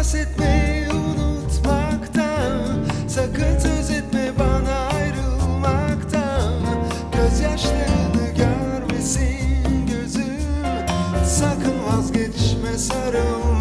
bahsetme unutmaktan Sakın söz etme bana ayrılmaktan Gözyaşlarını görmesin gözüm Sakın vazgeçme sarılma.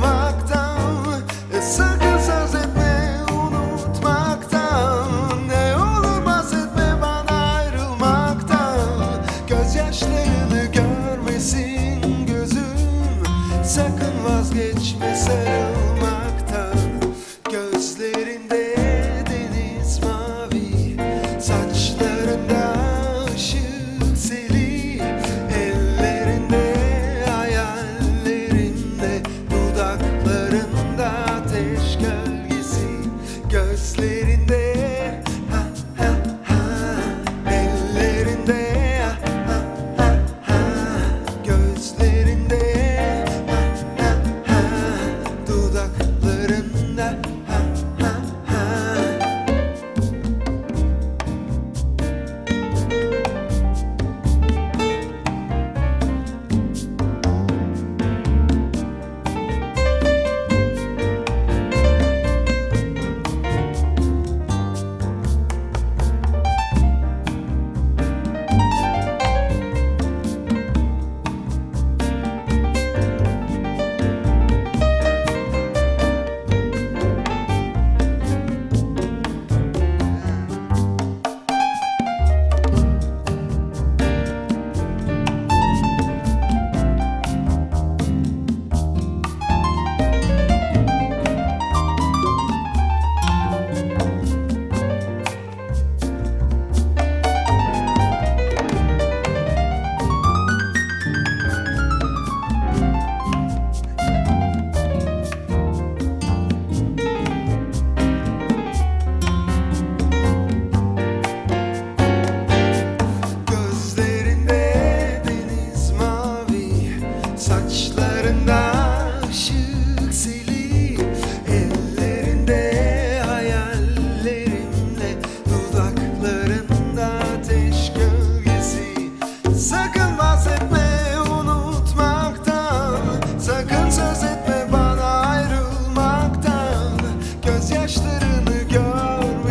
lady.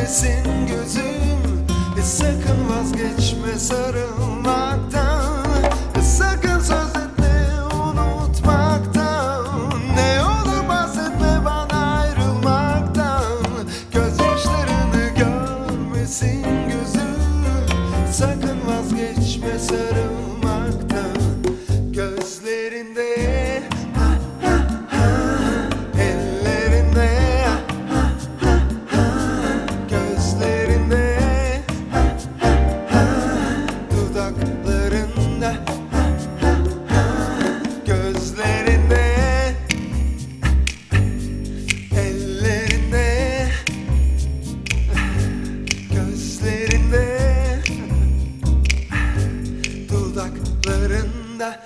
sensin gözüm. E, Sakın vazgeçme sarıl. that